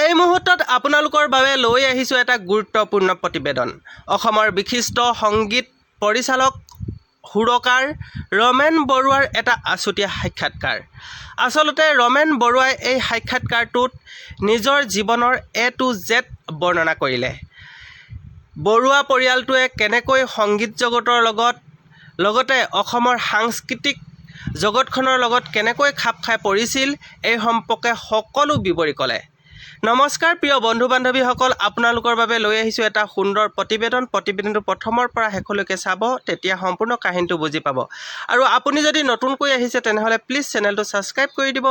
এই মুহূৰ্তত আপোনালোকৰ বাবে লৈ আহিছোঁ এটা গুৰুত্বপূৰ্ণ প্ৰতিবেদন। অসমৰ বিশিষ্ট সংগীত পৰিচালক সুৰকাৰ ৰমেন বৰুৱাৰ এটা আছুতীয়া সাক্ষাৎকাৰ। আচলতে ৰমেন বৰুৱাই এই সাক্ষাৎকাৰটোত নিজৰ জীৱনৰ এ টু জেড বৰ্ণনা কৰিলে। বৰুৱা পৰিয়ালটোৱে কেনেকৈ সংগীত জগতৰ লগত লগতে অসমৰ সাংস্কৃতিক জগতখনৰ লগত কেনেকৈ খাপ খাই পৰিছিল এই সম্পৰ্কে সকলো বিৱৰি ক'লে। নমস্কাৰ প্ৰিয় বন্ধু বান্ধৱীসকল আপোনালোকৰ বাবে লৈ আহিছোঁ এটা সুন্দৰ প্ৰতিবেদন। প্ৰতিবেদনটো প্ৰথমৰ পৰা শেষলৈকে চাব তেতিয়া সম্পূৰ্ণ কাহিনীটো বুজি পাব। আৰু আপুনি যদি নতুনকৈ আহিছে তেনেহ'লে প্লিজ চেনেলটো ছাবস্ক্ৰাইব কৰি দিব।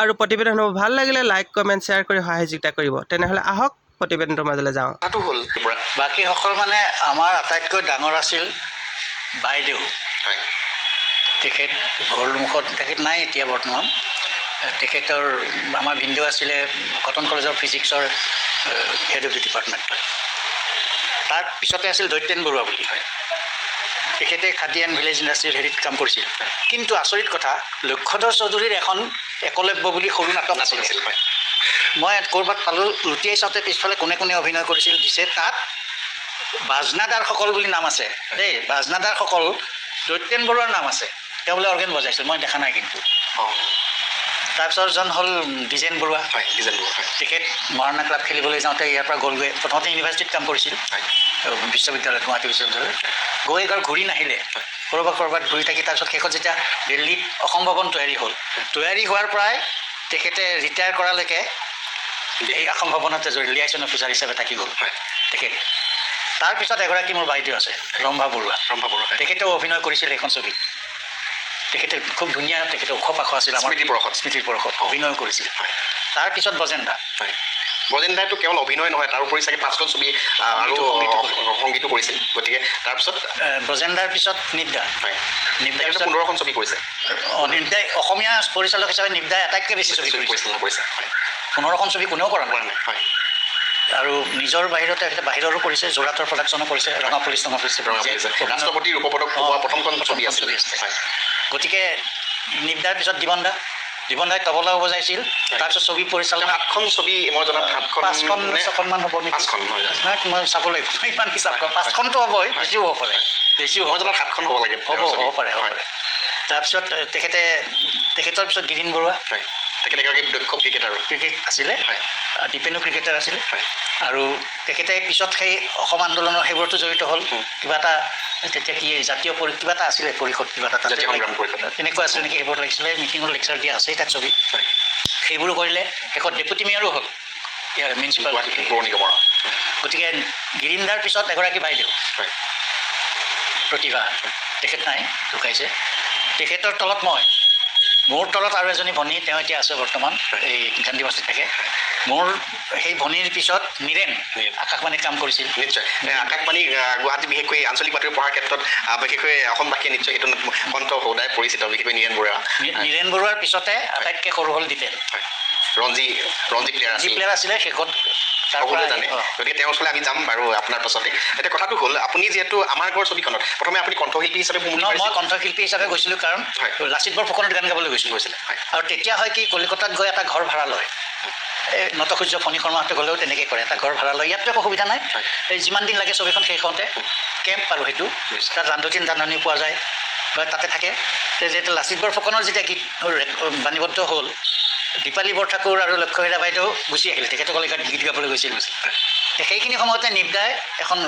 আৰু প্ৰতিবেদনসমূহ ভাল লাগিলে লাইক কমেণ্ট শ্বেয়াৰ কৰি সহায় সহযোগিতা কৰিব। তেনেহ'লে আহক প্ৰতিবেদনটোৰ মাজলৈ যাওঁ। কথাটো হ'ল বাকীসকল মানে আমাৰ আটাইতকৈ ডাঙৰ আছিল বাইদেউ। তেখেত ঘৰৰ মুখত তেখেত নাই এতিয়া বৰ্তমান। তেখেতৰ আমাৰ ভিনদেউ আছিলে কটন কলেজৰ ফিজিক্সৰ হেড অফ দি ডিপাৰ্টমেণ্ট তাৰ পিছতে আছিল দৈত্যেন বৰুৱা বুলি হয় তেখেতে খাদী এণ্ড ভিলেজ ইণ্ডাষ্ট্ৰীৰ হেৰিত কাম কৰিছিল। কিন্তু আচৰিত কথা লক্ষ্যধৰ চৌধুৰীৰ এখন একলব্য বুলি সৰু নাটক আছিলে মই ক'ৰবাত পালোঁ লুটিয়াই চাওঁতে পিছফালে কোনে কোনে অভিনয় কৰিছিল দিছে তাত বাজনাদাৰসকল বুলি নাম আছে। দেই বাজনাদাৰসকল দৈত্যেন বৰুৱাৰ নাম আছে। তেওঁ বোলে অৰ্গেন বজাইছিল মই দেখা নাই কিন্তু। অঁ তাৰপিছতজন হ'ল দ্বিজেন বৰুৱা। হয় ডিজাইন বৰুৱা হয়। তেখেত মৰাণা ক্লাব খেলিবলৈ যাওঁতে ইয়াৰ পৰা গ'লগৈ প্ৰথমতে ইউনিভাৰ্চিটিত কাম কৰিছিল। বিশ্ববিদ্যালয়ত গুৱাহাটী বিশ্ববিদ্যালয়ত। গৈ এবাৰ ঘূৰি নাহিলে। ক'ৰবাত ক'ৰবাত ঘূৰি থাকি তাৰপিছত শেষত যেতিয়া দিল্লীত অসম ভৱন তৈয়াৰী হ'ল তৈয়াৰী হোৱাৰ পৰাই তেখেতে ৰিটায়াৰ কৰালৈকে এই অসম ভৱনতে জড়িত লিয়াইছন অফিচাৰ হিচাপে থাকি গ'ল। হয়। তেখেত। তাৰপিছত এগৰাকী মোৰ বাইদেউ আছে ৰম্ভা বৰুৱা। ৰম্ভা বৰুৱা তেখেতেও অভিনয় কৰিছিল এইখন ছবিত। তেখেতে খুব ধুনীয়া তেখেতে ওখ পাখ আছিল আমাৰ স্মৃতি পৰশত। স্মৃতিৰ পৰশত অভিনয় কৰিছিল। তাৰপিছত বজেন্দা। হয়। বজেন দাইটো কেৱল অভিনয় নহয় তাৰোপৰি চাগে পাঁচখন ছবি আৰু সংগীতো- কৰিছিল। গতিকে তাৰপিছত ব্ৰজেন্দাৰ পিছত নিদ্দা হয়। পিছত পোন্ধৰখন ছবি কৰিছে। অঁ নিদ্দাই অসমীয়া পৰিচালক হিচাপে নিদ্দাই আটাইতকৈ বেছি ছবি পৰিচালনা কৰিছে। পোন্ধৰখন ছবি কোনেও কৰা নাই। হয়। আৰু নিজৰ বাহিৰতে তেখেতে বাহিৰৰো কৰিছে যোৰহাটৰ প্ৰডাকশ্যনো কৰিছে ৰঙা পুলিচ ৰঙা পুলিচ ৰঙা পুলিচে ৰাষ্ট্ৰপতি ৰূপপদক পোৱা অঁ, প্ৰথমখন ছবি আছিল। হয়। গতিকে নিদ্দাৰ পিছত দিবন দা দিবন দাই তবলাও বজাইছিল। তাৰপিছত ছবি পৰিচালনা সাতখন ছবি মই জনাত সাতখন পাঁচখন ছখনমান হ'ব নেকি? পাঁচখন মই চাব লাগিব ইমান হিচাপ কৰোঁ পাঁচখনটো হ'বই বেছিও হ'ব পাৰে। বেছিও হ'ব। জনাত সাতখন হ'ব লাগে হ'ব হ'ব পাৰে হ'ব পাৰে। তাৰপিছত তেখেতে তেখেতৰ পিছত গিৰিণ বৰুৱা। তেখেত এগৰাকী দক্ষ ক্ৰিকেটাৰ। ক্ৰিকেট আছিলে। হয়। দীপেনো ক্ৰিকেটাৰ আছিলে। হয়। আৰু তেখেতে পিছত সেই অসম আন্দোলনৰ সেইবোৰতো জড়িত হ'ল। কিবা এটা তেতিয়া কি জাতীয় কিবা এটা আছিলে পৰিষদ কিবা এটা। তেনেকুৱা আছিলে নেকি সেইবোৰ লাগিছিলে মিটিঙত লেকচাৰ দিয়া আছেই তাত ছবি। সেইবোৰো কৰিলে শেষত ডেপুটি মেয়ৰো হ'ল। ইয়াৰ মিউনিচিপাল গতিকে গিৰিন্দাৰ পিছত এগৰাকী বাইদেউ। প্ৰতিভা। তেখেত নাই ঢুকাইছে। তেখেতৰ তলত মই। মোৰ তলত আৰু এজনী ভনী তেওঁ এতিয়া আছে বৰ্তমান এই গান্ধী বস্তিত থাকে। মোৰ সেই ভনীৰ পিছত নীৰেণ। আকাশবাণীত কাম কৰিছিল। নিশ্চয়। আকাশবাণী গুৱাহাটী বিশেষকৈ আঞ্চলিক বাতৰি পঢ়াৰ ক্ষেত্ৰত বিশেষকৈ অসমবাসীয়ে নিশ্চয় সেইটো কণ্ঠ সদায় পৰিচিত বিশেষকৈ নীৰেণ বৰুৱা। নীৰেণ বৰুৱাৰ পিছতে আটাইতকৈ সৰু হ'ল হয়। ৰঞ্জি ৰঞ্জি প্লেয়াৰ আছিল। প্লেয়াৰ আছিলে শেষত সকলোৱে জানে। গতিকে তেওঁৰ ওচৰলৈ আমি যাম বাৰু আপোনাৰ পাছতে। এতিয়া কথাটো হ'ল আপুনি যিহেতু আমাৰ ঘৰ ছবিখনত প্ৰথমে আপুনি কণ্ঠশিল্পী হিচাপে মই কণ্ঠশিল্পী হিচাপে গৈছিলোঁ কাৰণ। লাচিত বৰফুকনত গান গাবলৈ গৈছিলোঁ গৈছিলে, আৰু তেতিয়া হয় কি কলিকতাত গৈ এটা ঘৰ ভাড়া লয়। এই নটসূৰ্য ফণী শৰ্মাহঁতে গ'লেও তেনেকৈ কৰে এটা ঘৰ ভাড়া লয়। ইয়াততো একো সুবিধা নাই। এই যিমান দিন লাগে ছবিখন শেষ হওঁতে কেম্প আৰু সেইটো। তাত ৰান্ধনীন ৰান্ধনি পোৱা যায় তাতে থাকে। যেতিয়া লাচিত বৰফুকনৰ যেতিয়া গীত বাণীবদ্ধ হ'ল দীপালী বৰঠাকুৰ আৰু লক্ষ্যহীৰা বাইদেউ গুচি আহিল। তেখেতে কলিকতাত গীত গাবলৈ গৈছিল। সেইখিনি সময়তে নিবদাই এখন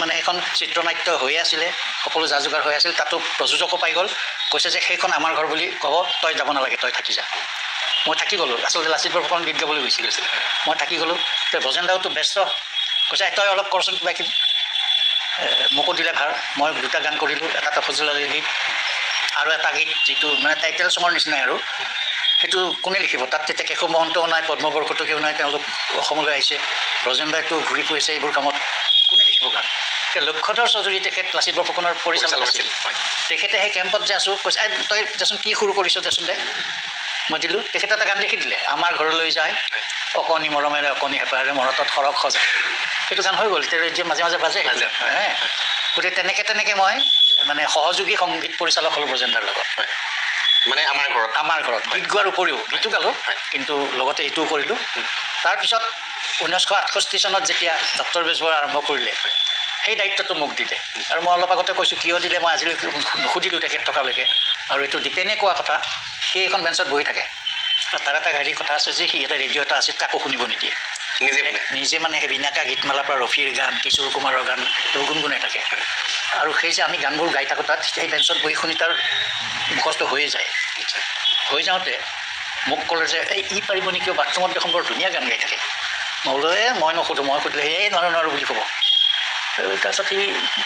মানে এখন চিত্ৰনাট্য হৈ আছিলে, সকলো যা যোগাৰ হৈ আছিল, তাতো প্ৰযোজকো পাই গ'ল। কৈছে যে সেইখন আমাৰ ঘৰ বুলি ক'ব, তই যাব নালাগে, তই থাকি যা। মই থাকি গ'লোঁ। আচলতে লাচিত বৰফুকন গীত গাবলৈ গৈছিল। মই থাকি গ'লোঁ। তই বজেন্দাওতো ব্যস্ত। কৈছে তই অলপ কৰচোন কিবা কিবি মোকো দিলে ভালো মই দুটা গান কৰিলোঁ, এটা তফজিল আলীৰ গীত আৰু এটা গীত যিটো মানে টাইটেল চঙৰ নিচিনাই আৰু। সেইটো কোনে লিখিব? তাত তেতিয়া কেশৱ মহন্তও নাই পদ্ম নাই তেওঁলোক অসমলৈ আহিছে। ৰজেন্দ্ৰাইতো ঘূৰি ফুৰিছে এইবোৰ কামত। কোনে লিখিব গান? লক্ষ্যধৰ চৌধুৰী তেখেত লাচিত বৰফুকনৰ পৰিচালক আছিল। তেখেতে সেই কেম্পত যে আছোঁ কৈছে "এই তই দেচোন কি সুৰ কৰিছ দেচোন দে। মই দিলোঁ। তেখেতে এটা গান লিখি দিলে আমাৰ ঘৰলৈ যায় অকণি মৰমেৰে অকণি হেঁপাহেৰে মৰতত সৰগ সজায় সেইটো গান হৈ গ'ল এতিয়া মাজে মাজে বাজে। গতিকে তেনেকৈ তেনেকৈ মই মানে সহযোগী সংগীত পৰিচালক হ'লোঁ ব্ৰজেন্দ্ৰাৰ লগত। মানে আমাৰ ঘৰত। আমাৰ ঘৰত গীত গোৱাৰ উপৰিও গীতো গালোঁ কিন্তু লগতে এইটোও কৰিলোঁ। তাৰপিছত ঊনৈছশ আঠষষ্ঠি চনত যেতিয়া ডক্টৰ বেজবৰুৱা আৰম্ভ কৰিলে সেই দায়িত্বটো মোক দিলে। আৰু মই অলপ আগতে কৈছোঁ কিয় দিলে মই আজিলৈকে নুসুধিলোঁ তেখেত থকালৈকে। আৰু এইটো দীপেনে কোৱা কথা সি এখন বেঞ্চত বহি থাকে। আৰু তাৰ এটা হেৰি কথা আছে যে সি এটা ৰেডিঅ' এটা আছিল কাকো শুনিব নিদিয়ে। নিজে নিজে মানে সেই বিনাকা গীতমালাৰ পৰা ৰফিৰ গান কিশোৰ কুমাৰৰ গান এইবোৰ গুণগুণাই থাকে। আৰু সেই যে আমি গানবোৰ গাই থাকোঁ, তাত সেই বেঞ্চত বহি শুনি তাৰ মুখস্থ হৈয়ে যায়। হৈ যাওঁতে মোক ক'লে যে, এই, ই পাৰিব নেকি বাথৰুমত দেখোন বৰ ধুনীয়া গান গাই থাকে। মই বোলো এই মই নুসুধোঁ, মই সুধিলে এই নোৱাৰোঁ নোৱাৰোঁ বুলি ক'ব। তাৰপিছত সি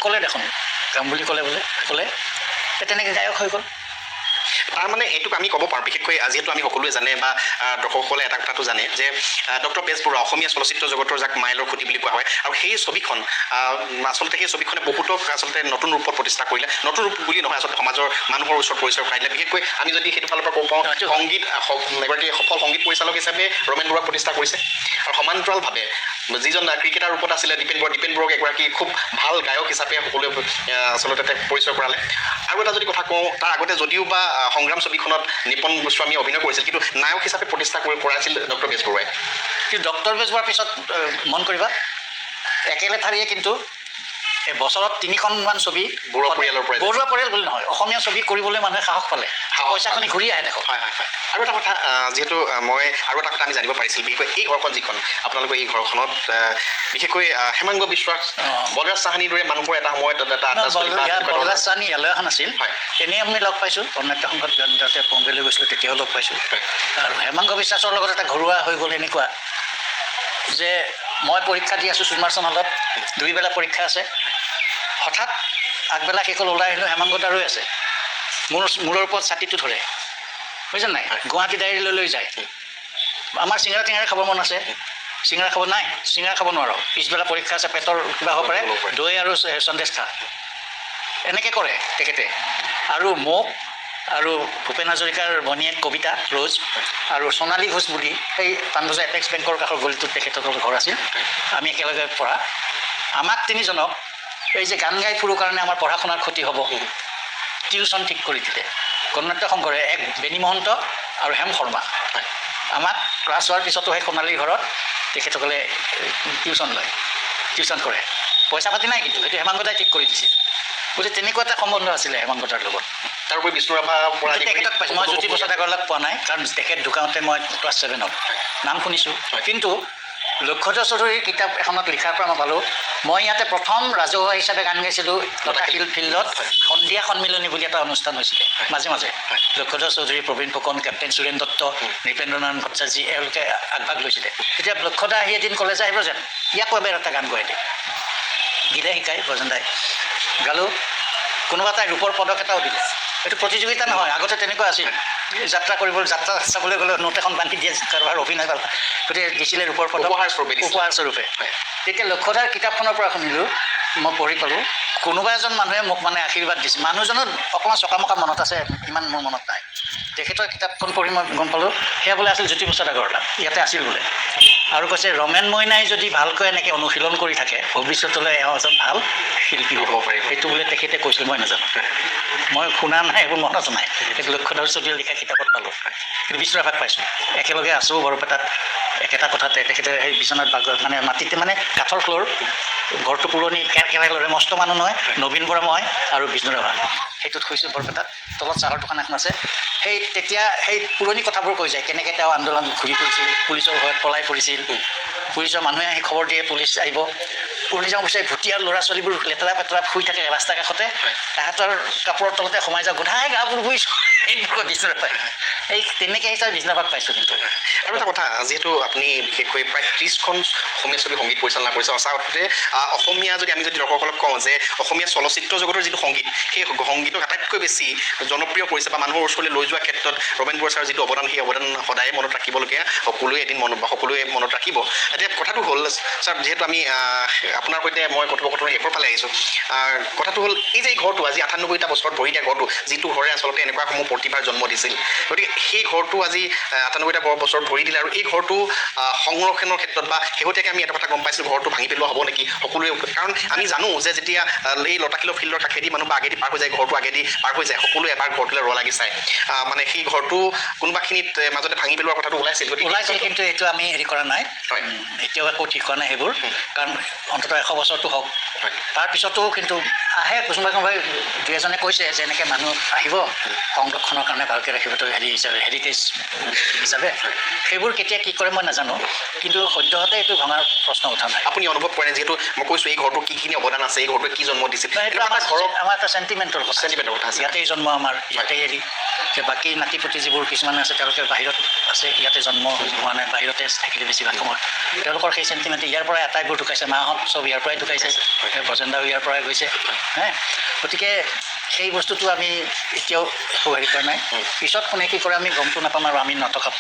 ক'লে দেখোন, গাম বুলি ক'লে বোলে, ক'লে তেনেকৈ গায়ক হৈ গ'ল। তাৰমানে এইটোক আমি ক'ব পাৰোঁ। বিশেষকৈ যিহেতু আমি সকলোৱে জানে বা দৰ্শকসকলে এটা কথাটো জানে যে ডক্টৰ বেজবৰুৱা অসমীয়া চলচ্চিত্ৰ জগতৰ যাক মাইলৰ খুঁটি বুলি কোৱা হয় আৰু সেই ছবিখন আচলতে সেই ছবিখনে বহুতক আচলতে নতুন ৰূপত প্ৰতিষ্ঠা কৰিলে। নতুন ৰূপ বুলি নহয় আচলতে সমাজৰ মানুহৰ ওচৰত পৰিচয় কৰাই দিলে বিশেষকৈ আমি যদি সেইটো ফালৰ পৰা ক'ব পাৰোঁ সেইটো- সংগীত এগৰাকী সফল সংগীত পৰিচালক হিচাপে ৰমেন বৰুৱাক প্ৰতিষ্ঠা কৰিছে। আৰু সমান্তৰালভাৱে যিজন ক্ৰিকেটাৰ ৰূপত আছিলে দীপেন বৰুৱা দীপেন বৰুৱাক এগৰাকী খুব ভাল গায়ক হিচাপে সকলোৱে আচলতে তেওঁক পৰিচয় কৰালে। আৰু এটা যদি কথা কওঁ তাৰ আগতে যদিও বা সংগ্ৰাম ছবিখনত নিপন গোস্বামীয়ে অভিনয় কৰিছিল কিন্তু নায়ক হিচাপে প্ৰতিষ্ঠা কৰি কৰাইছিল ডক্টৰ বেজবৰুৱাই। কিন্তু ডক্টৰ বেজবৰুৱাৰ পিছত মন কৰিবা? একেলেঠাৰিয়ে কিন্তু এই বছৰত তিনিখনমান ছবি বৰুৱা পৰিয়ালৰ যায়। বৰুৱা পৰিয়াল বুলি নহয় অসমীয়া ছবি কৰিবলৈ মানুহে সাহস পালে পইচাখিনি ঘূৰি আহে দেখোন হয় হয় হয় আৰু এটা কথা যিহেতু মই আৰু এটা কথা আমি জানিব পাৰিছিলোঁ বিশেষকৈ এই ঘৰখন যিখন আপোনালোকৰ এই ঘৰখনত বিশেষকৈ হেমাংগ বিশ্বাস। বলৰাজ চাহানীৰ দৰে মানুহবোৰ এটা সময়ত এটা বলৰাজ চানী ইয়ালৈ অহা নাছিল হয়। এনেই আমি লগ পাইছোঁ কৰ্ণাট্য সংঘত তাতে বম্বেলৈ গৈছিলোঁ তেতিয়াও লগ পাইছোঁ। আৰু হেমাংগ বিশ্বাসৰ লগত এটা ঘৰুৱা হৈ গ'ল এনেকুৱা যে মই পৰীক্ষা দি আছোঁ সুমাৰ্চন হলত দুইবেলা পৰীক্ষা আছে। হঠাৎ আগবেলা শেষ হ'ল ওলাই আহিলোঁ হেমাংগত আৰু আছে। মোৰ মূৰৰ ওপৰত ছাতিটো ধৰে। বুজিছে নাই? গুৱাহাটী ডায়েৰীলৈ লৈ যায়। আমাৰ চিঙৰা টিঙৰা খাব মন আছে। চিঙৰা খাব নাই চিঙৰা খাব নোৱাৰোঁ। পিছবেলা পৰীক্ষা আছে পেটৰ কিবা হ'ব পাৰে। দৈ আৰু সন্দেশ খা। এনেকৈ কৰে তেখেতে। আৰু মোক আৰু ভূপেন হাজৰিকাৰ ভনীয়েক কবিতা ৰ'জ আৰু সোণালী ঘোষ বুলি সেই পাণবজাৰ এপেক্স বেংকৰ কাষৰ গলিটোত তেখেতসকলৰ ঘৰ আছিল। আমি একেলগে পঢ়া। আমাক তিনিজনক এই যে গান গাই ফুৰোঁ কাৰণে আমাৰ পঢ়া শুনাৰ ক্ষতি হ'ব। টিউশ্যন ঠিক কৰি দিলে। কৰ্ণাট্য সংঘৰে এক বেণী মহন্ত আৰু হেম শৰ্মা। আমাক ক্লাছ হোৱাৰ পিছতো সেই সোণালীৰ ঘৰত তেখেতসকলে টিউশ্যন লয়। টিউশ্যন কৰে। পইচা পাতি নাই কিন্তু সেইটো হেমাংগদাই ঠিক কৰি দিছিল গতিকে তেনেকুৱা এটা সম্বন্ধ আছিলে হেমাংগদাৰ লগত। তাৰোপৰি বিষ্ণু ৰাভাৰ পৰা আদি কৰি তেখেতক পাইছোঁ মই জ্যোতি প্ৰসাদ আগৰৱালাক পোৱা নাই কাৰণ তেখেত ঢুকাওঁতে মই ক্লাছ ছেভেনত নাম শুনিছোঁ। কিন্তু লক্ষ্যধৰ চৌধুৰীৰ কিতাপ এখনত লিখাৰ পৰা মই পালোঁ। মই ইয়াতে প্ৰথম ৰাজহুৱা হিচাপে গান গাইছিলোঁ লতাশিল ফিল্ডত। সন্ধিয়া সন্মিলনী বুলি এটা অনুষ্ঠান হৈছিলে। মাজে মাজে। লক্ষ্যধৰ চৌধুৰী, প্ৰবীণ ফুকন, কেপ্টেইন সুৰেন দত্ত নৃপেন্দ্ৰনাৰায়ণ ভট্টাচাৰ্যী এওঁলোকে আগভাগ লৈছিলে। তেতিয়া লক্ষ্যদা আহি এদিন ক'লে যে আহিব যেন। ইয়াকো এবাৰ এটা গান গোৱাই দে গীতে শিকাই বজেন্দাই গালোঁ। কোনোবা এটাই ৰূপৰ পদক এটাও দিলে। এইটো প্ৰতিযোগিতা নহয়, আগতে তেনেকুৱা আছিল। যাত্ৰা কৰিবলৈ যাত্ৰা চাবলৈ গ'লে নোট এখন বান্ধি দিয়ে কাৰোবাৰ অভিনয় ভালো গতিকে দিছিলে ৰূপৰ পদক। উপহাৰ স্বৰূপে দিছিলে। উপহাৰ স্বৰূপে। হয়। তেতিয়া লক্ষ্যধাৰ কিতাপখনৰ পৰা শুনিলোঁ মই পঢ়ি পালোঁ কোনোবা এজন মানুহে মোক মানে আশীৰ্বাদ দিছে। মানুহজনৰ অকণমান চকামকা মনত আছে ইমান মোৰ মনত নাই। তেখেতৰ কিতাপখন পঢ়ি মই গম পালোঁ সেয়া বোলে আছিল জ্যোতিপ্ৰসাদ আগৰৱালা ইয়াতে আছিল বোলে। আৰু কৈছে ৰমেন মইনাই যদি ভালকৈ এনেকৈ অনুশীলন কৰি থাকে ভৱিষ্যতলৈ এওঁ এজন ভালো শিল্পী হ'ব পাৰিব সেইটো বোলে তেখেতে কৈছিল মই নাজানো। মই শুনা নাই এইবোৰ মনত নাই। এক লক্ষ্যধৰ চৌধুৰীয়ে লিখা কিতাপত পালোঁ। কিন্তু বিশ্বৰাভাগ পাইছোঁ। একেলগে আছোঁ বৰপেটাত একেটা কথাতে তেখেতে সেই বিচনাত বাগ মানে মাটিতে মানে কাঠৰ ফ্ল'ৰ, ঘৰটো পুৰণি কেৰ মস্ত মানুহ নহয়, নবীন বৰা মই আৰু বিষ্ণু ৰাভা সেইটোত শুইছোঁ বৰপেটাত তলত চাহৰ দোকান এখন আছে। সেই তেতিয়া, সেই পুৰণি কথাবোৰ কৈ যায়, কেনেকৈ তেওঁ আন্দোলন ঘূৰি ফুৰিছিল, পুলিচৰ ভয়ত পলাই ফুৰিছিল। পুলিচৰ মানুহে আহি খবৰ দিয়ে, পুলিচ আহিব। পুলিচৰ অৱশ্যে ভুটীয়া ল'ৰা ছোৱালীবোৰ লেতেৰা পেতেৰা শুই থাকে ৰাস্তা কাষতে তাহাঁতৰ কাপোৰৰ তলতে সোমাই যাওঁ গোধাই গাবোৰ শুইছোঁ এইবোৰ বিষ্ণু ৰাভাই এই তেনেকৈ হিচাপে বিষ্ণু ৰাভাক পাইছোঁ কিন্তু। আৰু এটা কথা, যিহেতু আপুনি বিশেষকৈ প্ৰায় ত্ৰিছখন অসমীয়া ছবি সংগীত পৰিচালনা কৰিছে সঁচাতে অসমীয়া যদি আমি যদি দৰ্শকসকলক কওঁ যে অসমীয়া চলচ্চিত্ৰ জগতৰ যিটো সংগীত, সেই সংগীতক আটাইতকৈ বেছি জনপ্ৰিয় কৰিছে বা মানুহৰ ওচৰলৈ লৈ যোৱাৰ ক্ষেত্ৰত ৰমেন বৰুৱা ছাৰৰ যিটো অৱদান, সেই অৱদান সদায় মনত ৰাখিবলগীয়া, সকলোৱে এদিন মনত সকলোৱে মনত ৰাখিব। এতিয়া কথাটো হ'ল, ছাৰ, যিহেতু আমি আপোনাৰ সৈতে মই কথোপকথনৰ শেষৰ ফালে আহিছোঁ কথাটো হ'ল, এই যে ঘৰটো, আজি আঠানব্বৈটা বছৰত ভৰি দিয়া ঘৰটো, যিটো ঘৰে আচলতে এনেকুৱাসমূহ প্ৰতিভাৰ জন্ম দিছিল। গতিকে সেই ঘৰটো আজি আঠানব্বৈটা ব- বছৰত ভৰি দিলে আৰু এই ঘৰটো সংৰক্ষণৰ ক্ষেত্ৰত বা শেহতীয়াকৈ আমি এটা কথা গম পাইছিলোঁ ঘৰটো ভাঙি পেলোৱা হ'ব নেকি সকলোৱে কাৰণ আমি জানো যে যেতিয়া এই লতাশিলৰ ফিল্ডৰ কাষেদি মানুহ বা আগেদি পাৰ হৈ যায় ঘৰটো আগেদি পাৰ হৈ যায় সকলোৱে এবাৰ ঘৰটোলৈ ৰ লাগি চায় মানে সেই ঘৰটো কোনোবাখিনিত মাজতে ভাঙি পেলোৱাৰ কথাটো ওলাইছিল গতিকে ওলাইছিল কিন্তু এইটো আমি হেৰি কৰা নাই। হয়। এতিয়াও একো ঠিক হোৱা নাই সেইবোৰ। কাৰণ অন্ততঃ এশ বছৰটো হওক। তাৰপিছতো কিন্তু আহে কোনোবাই কোনোবাই দুই এজনে কৈছে যে এনেকৈ মানুহ আহিব সংৰক্ষণৰ কাৰণে ভালকৈ ৰাখিব তো হেৰি হিচাপে হেৰিটেজ হিচাপে সেইবোৰ কেতিয়া কি কৰে মই নাজানো কিন্তু সদ্যহতে এইটো ভঙাৰ প্ৰশ্ন উঠা নাই। আপুনি অনুভৱ কৰে যিহেতু মই কৈছোঁ এই ঘৰটোৰ কিখিনি অৱদান আছে এই ঘৰটোৱে কি জন্ম দিছিল? আমাৰ এটা চেণ্টিমেণ্টৰ কথা Sentimental কথা আছে। ইয়াতেই জন্ম আমাৰ ইয়াতেই হেৰি। যে বাকী নাতিপুতি যিবোৰ কিছুমান আছে তেওঁলোকে বাহিৰত আছে ইয়াতে জন্ম হোৱা নাই বাহিৰতে থাকিলে বেছিভাগ সময়। তেওঁলোকৰ সেই চেণ্টিমেণ্ট ইয়াৰ পৰাই আটাইবোৰ ঢুকাইছে মাহঁত চব ইয়াৰ পৰাই ঢুকাইছে বজেন্দাও ইয়াৰ পৰাই গৈছে। হে? গতিকে সেই বস্তুটো আমি এতিয়াও হেৰি কৰা নাই। পিছত কোনে কি কৰে আমি গমটো নাপাম আৰু আমি নথকাত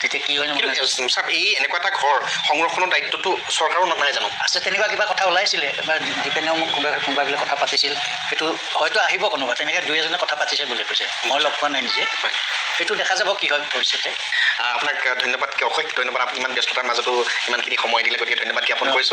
তেতিয়া কি হয় কিন্তু মানে চাওক এই এনেকুৱা এটা ঘৰ সংৰক্ষণৰ দায়িত্বটো চৰকাৰো নাপায় জানো? আছে তেনেকুৱা কিবা কথা ওলাইছিলে। এবাৰ দীপেনেও মোক কোনোবা কোনোবা বোলে কথা পাতিছিল। সেইটো হয়তো আহিব কোনোবা তেনেকৈ দুই এজনে কথা পাতিছে বুলি কৈছে। মই লগ পোৱা নাই নিজে। সেইটো দেখা যাব কি হয় ভৱিষ্যতে। আপোনাক ধন্যবাদ অশেষ ধন্যবাদ। আপুনি ইমান ব্যস্ততাৰ মাজতো ইমানখিনি সময় দিলে গতিকে ধন্যবাদ জ্ঞাপন কৰিছোঁ